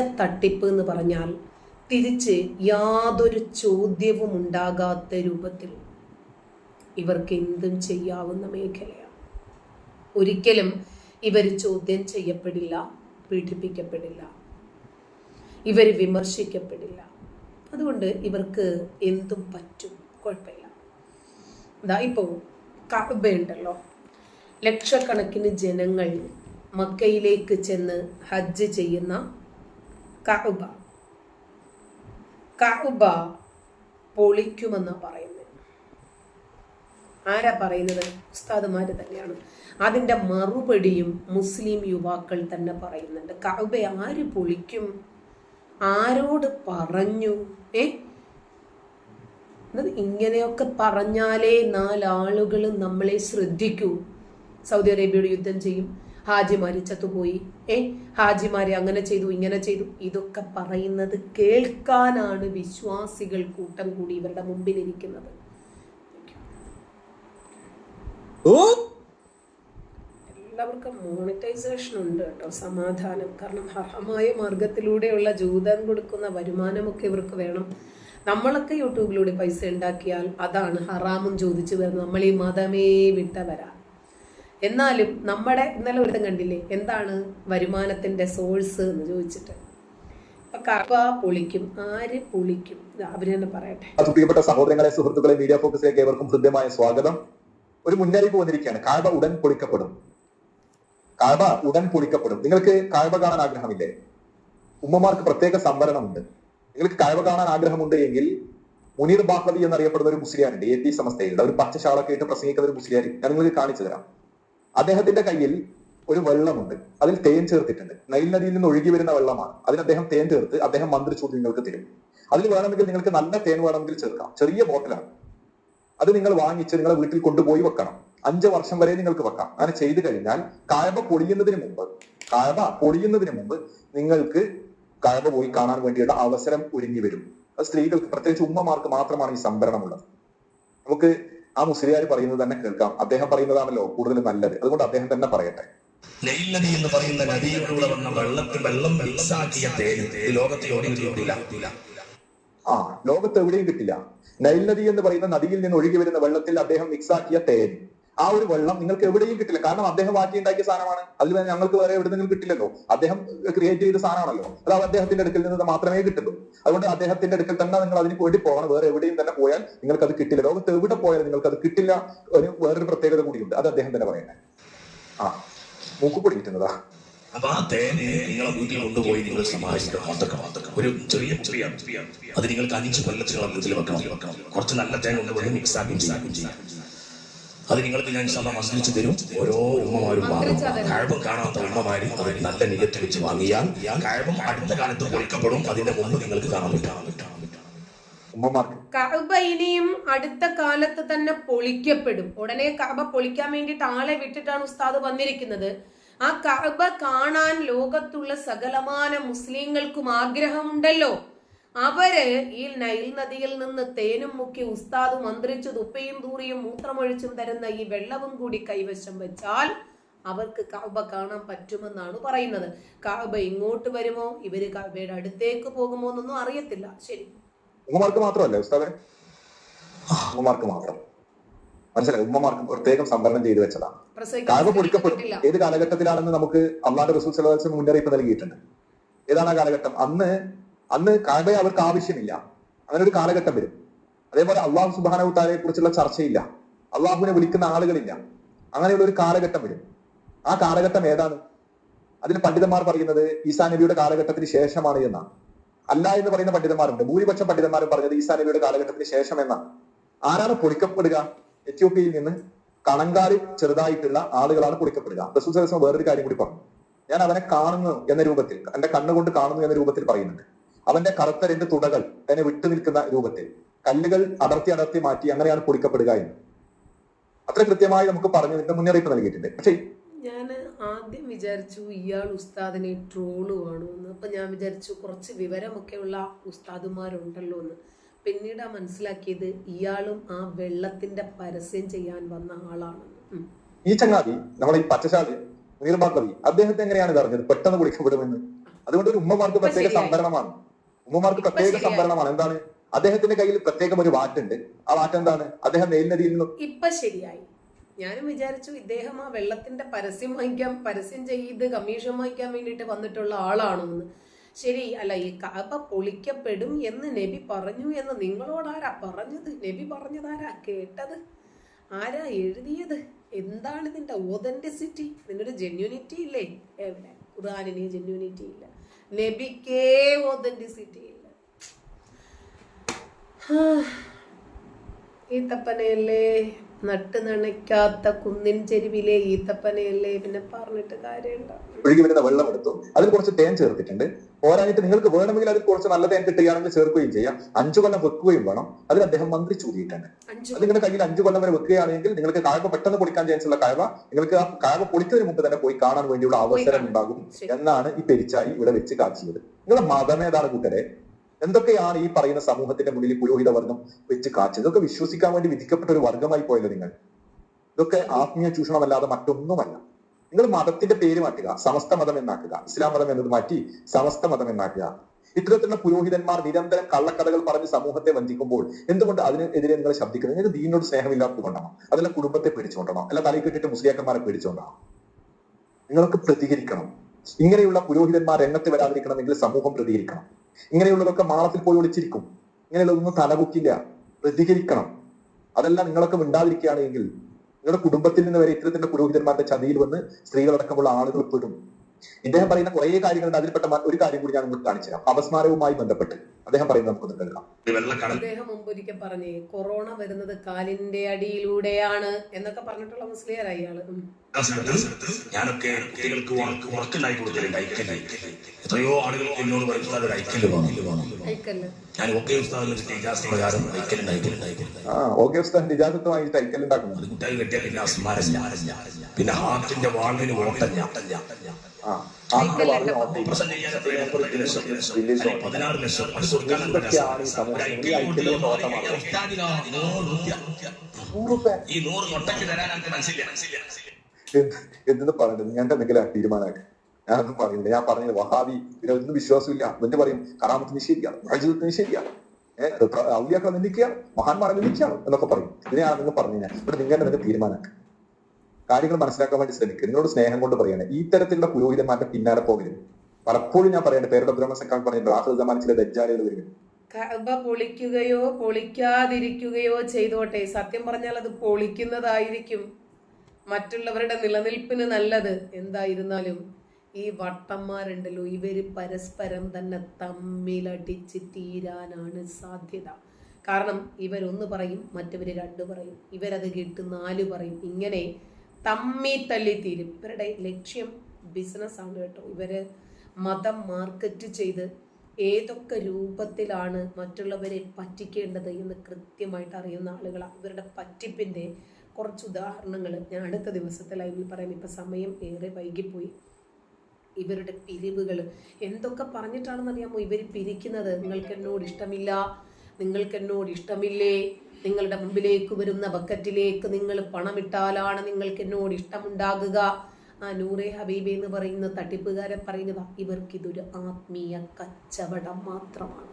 തട്ടിപ്പ് എന്ന് പറഞ്ഞാൽ തിരിച്ച് യാതൊരു ചോദ്യവും ഉണ്ടാകാത്ത രൂപത്തിൽ ഇവർക്ക് എന്തും ചെയ്യാവുന്ന മേഖലയാണ്. ഒരിക്കലും ഇവർ ചോദ്യം ചെയ്യപ്പെടില്ല പീഡിപ്പിക്കപ്പെടില്ല ഇവർ വിമർശിക്കപ്പെടില്ല. അതുകൊണ്ട് ഇവർക്ക് എന്തും പറ്റും കുഴപ്പമില്ല. ഇതാ ഇപ്പോൾ കഅബയുണ്ടല്ലോ ലക്ഷക്കണക്കിന് ജനങ്ങൾ മക്കയിലേക്ക് ചെന്ന് ഹജ്ജ് ചെയ്യുന്ന കഅബ. കഅബ പൊളിക്കുമെന്ന് പറയുന്നത് ആരാ പറയുന്നത്? ഉസ്താദുമാർ തന്നെയാണ്. അതിന്റെ മറുപടിയും മുസ്ലിം യുവാക്കൾ തന്നെ പറയുന്നുണ്ട്. കഅബ ആര് പൊളിക്കും? ആരോട് പറഞ്ഞു? ഏ? ഇങ്ങനെയൊക്കെ പറഞ്ഞാലേ നാലാളുകൾ നമ്മളെ ശ്രദ്ധിക്കൂ. സൗദി അറേബ്യയുടെ യുദ്ധം ചെയ്യും. ഹാജിമാര് ചത്തുപോയി ഏ ഹാജിമാരെ അങ്ങനെ ചെയ്തു ഇങ്ങനെ ചെയ്തു. ഇതൊക്കെ പറയുന്നത് കേൾക്കാനാണ് വിശ്വാസികൾ കൂട്ടം കൂടി ഇവരുടെ മുമ്പിലിരിക്കുന്നത്. എല്ലാവർക്കും മോണിറ്റൈസേഷൻ ഉണ്ട് കേട്ടോ സമാധാനം. കാരണം ഹർഹമായ മാർഗത്തിലൂടെയുള്ള ജൂതൻ കൊടുക്കുന്ന വരുമാനമൊക്കെ ഇവർക്ക് വേണം. നമ്മളൊക്കെ യൂട്യൂബിലൂടെ പൈസ ഉണ്ടാക്കിയാൽ അതാണ് ഹറാമും ചോദിച്ചു വരുന്നത്. നമ്മൾ ഈ മതമേ വിട്ടവരാ. എന്നാലും നമ്മുടെ ഇന്നലെ ഒരു കണ്ടില്ലേ? എന്താണ് വരുമാനത്തിന്റെ സോഴ്സ് എന്ന് ചോദിച്ചിട്ട്. പൊളിക്കും പൊളിക്കും? പറയട്ടെ. പ്രിയപ്പെട്ട സഹോദരങ്ങളെ സുഹൃത്തുക്കളെ മീഡിയ ഫോക്കസിലേക്ക് ഏവർക്കും ഹൃദ്യമായ സ്വാഗതം. ഒരു മുന്നറിയിപ്പ് വന്നിരിക്കുകയാണ്. കാഴ്വ ഉടൻ പൊളിക്കപ്പെടും. കാഴ്വ ഉടൻ പൊളിക്കപ്പെടും. നിങ്ങൾക്ക് കാഴ്വ കാണാൻ ആഗ്രഹമില്ലേ? ഉമ്മമാർക്ക് പ്രത്യേക സംവരണമുണ്ട്. നിങ്ങൾക്ക് കാഴ്വ കാണാൻ ആഗ്രഹമുണ്ട് എങ്കിൽ മുനീർ ബാഹ്ലവി എന്നറിയപ്പെടുന്ന ഒരു മുസ്ലിയാണ് എ പി സമസ്തയിൽ ഒരു പച്ച ഷാളൊക്കെ ഇട്ട് പ്രസംഗിക്കുന്ന ഒരു മുസ്ലിയാരി. ഞാൻ നിങ്ങൾക്ക് കാണിച്ചു തരാം. അദ്ദേഹത്തിന്റെ കയ്യിൽ ഒരു വെള്ളമുണ്ട്. അതിൽ തേൻ ചേർത്തിട്ടുണ്ട്. നൈൽ നദിയിൽ നിന്ന് ഒഴുകി വരുന്ന വെള്ളമാണ്. അതിന് അദ്ദേഹം തേൻ ചേർത്ത് അദ്ദേഹം മന്ത്രിച്ചൂതി നിങ്ങൾക്ക് തരും. അതിൽ വേണമെങ്കിൽ നിങ്ങൾക്ക് നല്ല തേൻ വേണമെങ്കിൽ ചേർക്കാം. ചെറിയ ബോട്ടിലാണ്. അത് നിങ്ങൾ വാങ്ങിച്ച് നിങ്ങളെ വീട്ടിൽ കൊണ്ടുപോയി വെക്കണം. അഞ്ച് വർഷം വരെ നിങ്ങൾക്ക് വെക്കാം. അങ്ങനെ ചെയ്തു കഴിഞ്ഞാൽ കായബ പൊളിയുന്നതിന് മുമ്പ് കായബ പൊളിയുന്നതിന് മുമ്പ് നിങ്ങൾക്ക് കായബ പോയി കാണാൻ വേണ്ടിയുള്ള അവസരം ഒരുങ്ങി വരും. അത് സ്ത്രീകൾക്ക് പ്രത്യേകിച്ച് ഉമ്മമാർക്ക് മാത്രമാണ് ഈ സംവരണമുള്ളത് നമുക്ക് ആ മുസ്ലിയാർ പറയുന്നത് തന്നെ കേൾക്കാം. അദ്ദേഹം പറയുന്നതാണല്ലോ കൂടുതൽ നല്ലത്. അതുകൊണ്ട് അദ്ദേഹം തന്നെ പറയട്ടെ. നെയിൽ നദി എന്ന് പറയുന്ന നദിയിലൂടെ വന്ന വെള്ളത്തിൽ വെള്ളം മിക്സാക്കിയ തേന് ലോകത്തെ എവിടെയും കിട്ടില്ല ആ ലോകത്ത് എവിടെയും കിട്ടില്ല. നൈൽ നദി എന്ന് പറയുന്ന നദിയിൽ നിന്ന് ഒഴുകി വരുന്ന വെള്ളത്തിൽ അദ്ദേഹം മിക്സാക്കിയ തേൻ. ആ ഒരു വെള്ളം നിങ്ങൾക്ക് എവിടെയും കിട്ടില്ല. കാരണം അദ്ദേഹം മാറ്റി ഉണ്ടാക്കിയ സാധനമാണ്. അതിൽ ഞങ്ങൾക്ക് വേറെ എവിടെ നിന്നും കിട്ടില്ലല്ലോ. അദ്ദേഹം ക്രിയേറ്റ് ചെയ്ത സാധനമാണല്ലോ. അത് അദ്ദേഹത്തിന്റെ അടുക്കൽ നിന്ന് മാത്രമേ കിട്ടുള്ളൂ. അതുകൊണ്ട് അദ്ദേഹത്തിന്റെ അടുക്കൽ തന്നെ നിങ്ങൾ അതിന് വേണ്ടി പോകണം. വേറെ എവിടെയും തന്നെ പോയാൽ നിങ്ങൾക്ക് അത് കിട്ടില്ല. ലോകത്ത് എവിടെ പോയാലും നിങ്ങൾക്ക് അത് കിട്ടില്ല. ഒരു വേറൊരു പ്രത്യേകത കൂടിയുണ്ട്. അത് അദ്ദേഹം തന്നെ പറയുന്നത്. ആ മൂക്കുപൊടി കിട്ടുന്നതാ അപ്പൊ ആ തേനെ നിങ്ങളെ വീട്ടിൽ കൊണ്ടുപോയി നിങ്ങൾ സമാഹരിക്കണം ഒരു ചെറിയ ചെറിയ അത് നിങ്ങൾക്ക് അഞ്ച് കൊല്ലത്തിലുള്ള വീട്ടിൽ വെക്കണം. കുറച്ച് നല്ല തേൻ കൊണ്ടുപോയി മിക്സ് ആക്കി. ചെയ്യാക്കും ചെയ്യാം. അത് നിങ്ങൾക്ക് ഞാൻ ശതം മന്ത്രിച്ചു തരും. ഓരോ ഉമ്മമാരും വാങ്ങും. കഴപ്പം കാണാത്ത ഉമ്മമാര് അത് നല്ല നിയത്ത് വെച്ച് വാങ്ങിയാൽ കഴപ്പം അടുത്ത കാലത്ത് പൊളിക്കപ്പെടും. അതിന്റെ മുമ്പ് നിങ്ങൾക്ക് കാണാൻ പറ്റാം. കഅബ ഇനിയും അടുത്ത കാലത്ത് തന്നെ പൊളിക്കപ്പെടും. ഉടനെ കഅബ പൊളിക്കാൻ വേണ്ടിയിട്ട് ആളെ വിട്ടിട്ടാണ് ഉസ്താദ് വന്നിരിക്കുന്നത്. ആ കഅബ കാണാൻ ലോകത്തുള്ള സകലമാന മുസ്ലിങ്ങൾക്കും ആഗ്രഹമുണ്ടല്ലോ. അവർ ഈ നൈൽ നദിയിൽ നിന്ന് തേനും മുക്കി ഉസ്താദ് മന്ത്രിച്ചു തുപ്പയും തൂറിയും മൂത്രമൊഴിച്ചും തരുന്ന ഈ വെള്ളവും കൂടി കൈവശം വെച്ചാൽ അവർക്ക് കഅബ കാണാൻ പറ്റുമെന്നാണ് പറയുന്നത്. കഅബ ഇങ്ങോട്ട് വരുമോ? ഇവർ കഅബയുടെ അടുത്തേക്ക് പോകുമോ എന്നൊന്നും അറിയത്തില്ല. ശരി. ഉമ്മമാർക്ക് മാത്രമല്ല ഉസ്താദെ. ഉമ്മമാർക്ക് മാത്രം. മനസ്സിലായി? ഉമ്മമാർക്ക് പ്രത്യേകം സംവരണം ചെയ്തു വെച്ചതാണ്. കാബ പൊടിക്കപ്പെട്ടു ഏത് കാലഘട്ടത്തിലാണെന്ന് നമുക്ക് അള്ളാന്റെ റസൂൽ മുന്നറിയിപ്പ് നൽകിയിട്ടുണ്ട്. ഏതാണ് ആ കാലഘട്ടം? അന്ന് അന്ന് കാഴ്ചയെ അവർക്ക് ആവശ്യമില്ല. അങ്ങനെ ഒരു കാലഘട്ടം വരും. അതേപോലെ അള്ളാഹു സുബാനവുത്താരെ കുറിച്ചുള്ള ചർച്ചയില്ല. അള്ളാഹുവിനെ വിളിക്കുന്ന ആളുകളില്ല. അങ്ങനെയുള്ള ഒരു കാലഘട്ടം വരും. ആ കാലഘട്ടം ഏതാണ്? അതിന് പണ്ഡിതന്മാർ പറയുന്നത് ഈസാ നബിയുടെ കാലഘട്ടത്തിന് ശേഷമാണ് എന്നാണ്. അല്ല എന്ന് പറയുന്ന പണ്ഡിതന്മാരുണ്ട്. ഭൂരിപക്ഷം പണ്ഡിതന്മാരും പറഞ്ഞത് ഈസാ നബിയുടെ കാലഘട്ടത്തിന് ശേഷം എന്നാണ്. ആരാണ് പൊളിക്കപ്പെടുക? എത്യോപ്യയിൽ നിന്ന് കണങ്കാരി ചെറുതായിട്ടുള്ള ആളുകളാണ് പൊളിക്കപ്പെടുക. റസൂൽ വേറൊരു കാര്യം കൂടി പറഞ്ഞു. ഞാൻ അവനെ കാണുന്നു എന്ന രൂപത്തിൽ എന്റെ കണ്ണുകൊണ്ട് കാണുന്നു എന്ന രൂപത്തിൽ പറയുന്നുണ്ട്. അവന്റെ കറുത്ത രണ്ട് തുടകൾ തന്നെ വിട്ടു നിൽക്കുന്ന രൂപത്തിൽ. കല്ലുകൾ അടർത്തി അടർത്തി മാറ്റി അങ്ങനെയാണ് പൊളിക്കപ്പെടുക എന്ന്. അത്ര കൃത്യമായി നമുക്ക് പറഞ്ഞു ഇതിന്റെ മുന്നറിയിപ്പ് നൽകിയിട്ടുണ്ട്. പക്ഷേ ഞാൻ ആദ്യം വിചാരിച്ചു ഇയാൾ ഉസ്താദിനെ ട്രോൾ എന്ന്. അപ്പൊ ഞാൻ വിചാരിച്ചു കുറച്ച് വിവരമൊക്കെ ഉള്ള ഉസ്താദുമാരുണ്ടല്ലോ എന്ന്. പിന്നീട് മനസ്സിലാക്കിയത് ഇയാളും ആ വെള്ളത്തിന്റെ പരസ്യം ചെയ്യാൻ വന്ന ആളാണ്. ഈ ചങ്ങാതി നമ്മളെ ഈ പച്ചശാലി നീർമാക്കളി അദ്ദേഹത്തെ എങ്ങനെയാണ് ഇത് അറിഞ്ഞത്? പെട്ടെന്ന് കുളിക്കപ്പെടുമെന്ന് അതുകൊണ്ട് ഒരു ഉമ്മമാർക്ക് പ്രത്യേക സംഭരണമാണ് സംവരണമാണ്. ഉമ്മമാർക്ക് പ്രത്യേക. സംവരണമാണ്. എന്താണ്? അദ്ദേഹത്തിന്റെ കയ്യിൽ പ്രത്യേകം ഒരു വാറ്റുണ്ട്. ആ വാറ്റ് എന്താണ് അദ്ദേഹം മേൽനദിയിൽ നിന്ന് ഇപ്പൊ ശരിയായി. ഞാനും വിചാരിച്ചു ഇദ്ദേഹം ആ വെള്ളത്തിന്റെ പരസ്യം വാങ്ങിക്കാൻ പരസ്യം ചെയ്ത് കമ്മീഷൻ വാങ്ങിക്കാൻ വേണ്ടിട്ട് വന്നിട്ടുള്ള ആളാണോ എന്ന് ശരി അല്ല ഈ കാപ്പ പൊളിക്കപ്പെടും എന്ന് നബി പറഞ്ഞു എന്ന് നിങ്ങളോടാരാ പറഞ്ഞത്? നബി പറഞ്ഞതാരാ കേട്ടത്? ആരാ എഴുതിയത്? എന്താണ് ഇതിന്റെ ഓതന്റിസിറ്റി ഇതിനൊരു ജെന്യൂനിറ്റി ഇല്ലേ? എവിടെ? ഖുർആാനിന് ജെന്യൂനിറ്റി ഇല്ല. നബിക്കേ ഓതന്റിസിറ്റി ഇല്ല. ഈ ഈത്തപ്പനയല്ലേ നട്ട് നനയ്ക്കാത്ത കുന്നിൻ ചെരുവിലെ ഈത്തപ്പനയല്ലേ? പിന്നെ പറഞ്ഞിട്ട് കാര്യമുണ്ടോ ഒഴുകി വരുന്ന വെള്ളം എടുത്തു. അതിൽ കുറച്ച് തേൻ ചേർത്തിട്ടുണ്ട്. പോരായിട്ട് നിങ്ങൾക്ക് വേണമെങ്കിൽ അതിൽ കുറച്ച് നല്ല തേൻ കിട്ടുകയാണെങ്കിൽ ചേർക്കുകയും ചെയ്യാം. അഞ്ചു കൊല്ലം വെക്കുകയും വേണം. അതിൽ അദ്ദേഹം മന്ത്രി ചൂടിയിട്ടുണ്ട് അത് നിങ്ങളുടെ കയ്യിൽ അഞ്ചു കൊല്ലം വരെ വെക്കുകയാണെങ്കിൽ നിങ്ങൾക്ക് കായവ പെട്ടെന്ന് പൊളിക്കാൻ ചാൻസ് ഉള്ള കായവ നിങ്ങൾക്ക് ആ കായവ പൊളിക്കുന്നതിന് മുമ്പ് തന്നെ പോയി കാണാൻ വേണ്ടിയുള്ള അവസരം ഉണ്ടാകും. എന്നാണ് ഈ പെരിച്ചായി ഇവിടെ വെച്ച് കാച്ചിയത്. നിങ്ങളുടെ മതമേതാണ് കൂട്ടരെ? എന്തൊക്കെയാണ് ഈ പറയുന്ന സമൂഹത്തിന്റെ മുന്നിൽ പുരോഹിത വർഗം വെച്ച് കാച്ചത്? ഇതൊക്കെ വിശ്വസിക്കാൻ വേണ്ടി വിധിക്കപ്പെട്ട ഒരു വർഗമായി പോയല്ലോ നിങ്ങൾ. ഇതൊക്കെ ആത്മീയ ചൂഷണമല്ലാതെ മറ്റൊന്നുമല്ല. നിങ്ങൾ മതത്തിന്റെ പേര് മാറ്റുക സമസ്ത മതം എന്നാക്കുക ഇസ്ലാം മതം എന്നത് മാറ്റി സമസ്ത മതം എന്നാക്കുക. ഇത്തരത്തിലുള്ള പുരോഹിതന്മാർ നിരന്തരം കള്ളക്കഥകൾ പറഞ്ഞ് സമൂഹത്തെ വഞ്ചിക്കുമ്പോൾ എന്തുകൊണ്ട് അതിനെതിരെ നിങ്ങൾ ശബ്ദിക്കുന്നത്? നിങ്ങൾക്ക് ദീനോട് സ്നേഹമില്ലാത്തത് കൊണ്ടാണോ കുടുംബത്തെ പേടിച്ചുകൊണ്ടാണോ? അല്ല തലയിൽ കെട്ടിട്ട് മുസ്ലിയാക്കന്മാരെ പേടിച്ചുകൊണ്ടാണോ? നിങ്ങൾക്ക് പ്രതികരിക്കണം. ഇങ്ങനെയുള്ള പുരോഹിതന്മാർ രംഗത്ത് വരാതിരിക്കണമെങ്കിൽ സമൂഹം പ്രതികരിക്കണം. ഇങ്ങനെയുള്ളതൊക്കെ മാളത്തിൽ പോയി ഒളിച്ചിരിക്കും. ഇങ്ങനെയുള്ളതൊന്നും തലകുക്കില്ല പ്രതികരിക്കണം. അതെല്ലാം നിങ്ങളൊക്കെ ഉണ്ടാതിരിക്കുകയാണെങ്കിൽ നിങ്ങളുടെ കുടുംബത്തിൽ നിന്ന് വരെ ഇത്തരത്തിന്റെ പുരോഹിതന്മാരുടെ ചതിയിൽ വന്ന് സ്ത്രീകളടക്കമുള്ള ആളുകൾ പെടും. ഇദ്ദേഹം പറയുന്ന കുറേ കാര്യങ്ങളുണ്ട്. അതിൽപ്പെട്ട ഒരു കാര്യം കൂടി ഞാൻ നിങ്ങൾക്ക് കാണിച്ചു തരാം അപസ്മാരവുമായി ബന്ധപ്പെട്ട്. അദ്ദേഹം പറയുന്നത് നമുക്കൊന്ന് കേൾക്കാം അദ്ദേഹം മുമ്പ് ഒരിക്കൽ പറഞ്ഞു കൊറോണ വരുന്നത് കാലിന്റെ അടിയിലൂടെയാണ് എന്നൊക്കെ പറഞ്ഞിട്ടുള്ള മുസ്ലിയാരായി അയാൾ ഞാനൊക്കെ കുട്ടികൾക്ക് ഉറക്ക് ഉറക്കുണ്ടായി കൊടുക്കലുണ്ട് ഐക്കൽ എത്രയോ ആളുകൾ എന്നോട് പറയുന്നത് ഒരു ഐക്കൽ വേണം ഞാൻ ഓക്കെ ഉസ്താദിന് കിട്ടിയ ഇജാസ് പ്രകാരം ഐക്കലുണ്ട് ഐക്കലുണ്ട് ഐക്കലുണ്ട് ആ ഓഗസ്റ്റ് ഇജാസത്ത് വാങ്ങിയിട്ട് ഐക്കൽ ഉണ്ടാക്കുന്നത് അത് കുട്ടികൾ കിട്ടിയ പിന്നെ അസ്മാരല്ല പിന്നെ ഹാർട്ടിന്റെ വാങ്ങിന് ഓട്ടല്ല പതിനാറ് ലക്ഷം ഇതൊക്കെയാണ് ഈ. കഴിഞ്ഞാൽ എന്തെന്ന് പറയുന്നത് ഞാൻ എന്തെങ്കിലും തീരുമാനമാക്കി. ഞാനൊന്നും പറയുന്നില്ല ഞാൻ പറഞ്ഞത് വഹാബി പിന്നെ ഒന്നും വിശ്വാസമില്ല. എന്നിട്ട് പറയും കറാമത്ത് നിഷേധിക്കാം രാജ്യത്ത് നിഷേധിക്കാം ഔലിയാക്കളെ നിന്ദിക്കുകയാണ്. മഹാന്മാരെ നിന്ദിക്കുകയാണ് എന്നൊക്കെ പറയും. ഇതിനെയാണ് നിങ്ങൾ പറഞ്ഞു ഞാൻ. ഇവിടെ നിങ്ങൾ നിങ്ങൾ തീരുമാനമാക്കി. കാര്യങ്ങൾ മനസ്സിലാക്കാൻ വേണ്ടി ശ്രമിക്കുക. നിങ്ങളോട് സ്നേഹം കൊണ്ട് പറയണേ. ഈ തരത്തിലുള്ള പുരോഹിതന്മാരുടെ പിന്നാലെ പോകരുത്. പലപ്പോഴും ഞാൻ പറയുന്നത് പേരുടെ ബ്രഹ്മ സംഘം പറഞ്ഞിട്ടുണ്ട് ആഹ്ല സമാൻ ചില ദജ്ജാലുകൾ വരും കഅബ പൊളിക്കുകയോ പൊളിക്കാതിരിക്കുകയോ ചെയ്തോട്ടെ സത്യം പറഞ്ഞാൽ അത് പൊളിക്കുന്നതായിരിക്കും. മറ്റുള്ളവരുടെ നിലനിൽപ്പിന് നല്ലത് എന്തായിരുന്നാലും ഈ വട്ടന്മാരുണ്ടല്ലോ ഇവർ പരസ്പരം തന്നെ തമ്മിലടിച്ച് തീരാനാണ് സാധ്യത. കാരണം ഇവരൊന്ന് പറയും മറ്റവര് രണ്ട് പറയും ഇവരത് കേട്ട് നാല് പറയും ഇങ്ങനെ തമ്മി തല്ലി തീരും ഇവരുടെ ലക്ഷ്യം ബിസിനസ് ആണ് കേട്ടോ. ഇവർ മതം മാർക്കറ്റ് ചെയ്ത് ഏതൊക്കെ രൂപത്തിലാണ് മറ്റുള്ളവരെ പറ്റിക്കേണ്ടത് എന്ന് കൃത്യമായിട്ട് അറിയുന്ന ആളുകളാണ് ഇവരുടെ പറ്റിപ്പിന്റെ കുറച്ച് ഉദാഹരണങ്ങൾ ഞാൻ അടുത്ത ദിവസത്തെ ലൈവിൽ പറയാം. ഇപ്പം സമയം ഏറെ വൈകിപ്പോയി. ഇവരുടെ പിരിവുകൾ എന്തൊക്കെ പറഞ്ഞിട്ടാണെന്ന് അറിയാമോ ഇവർ പിരിക്കുന്നത് നിങ്ങൾക്ക് എന്നോട് ഇഷ്ടമില്ല നിങ്ങൾക്ക് എന്നോട് ഇഷ്ടമില്ലേ നിങ്ങളുടെ മുമ്പിലേക്ക് വരുന്ന ബക്കറ്റിലേക്ക് നിങ്ങൾ പണമിട്ടാലാണ് നിങ്ങൾക്ക് എന്നോട് ഇഷ്ടമുണ്ടാകുക ആ നൂറെ ഹബീബി എന്ന് പറയുന്ന തട്ടിപ്പുകാരൻ ഇവർക്ക് ഇതൊരു ആത്മീയ കച്ചവടം മാത്രമാണ്.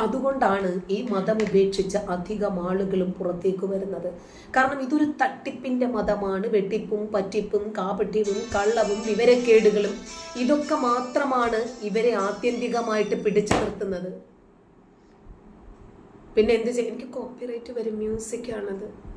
അതുകൊണ്ടാണ് ഈ മതം ഉപേക്ഷിച്ച് അധികം ആളുകളും പുറത്തേക്ക് വരുന്നത്. കാരണം ഇതൊരു തട്ടിപ്പിന്റെ മതമാണ്. വെട്ടിപ്പും പറ്റിപ്പും കാപട്യവും കള്ളവും വിവരക്കേടുകളും ഇതൊക്കെ മാത്രമാണ് ഇവരെ ആത്യന്തികമായിട്ട് പിടിച്ചു നിർത്തുന്നത്. പിന്നെ എന്ത് ചെയ്യും? എനിക്ക് കോപ്പിറൈറ്റ് വരും. മ്യൂസിക് ആണത്.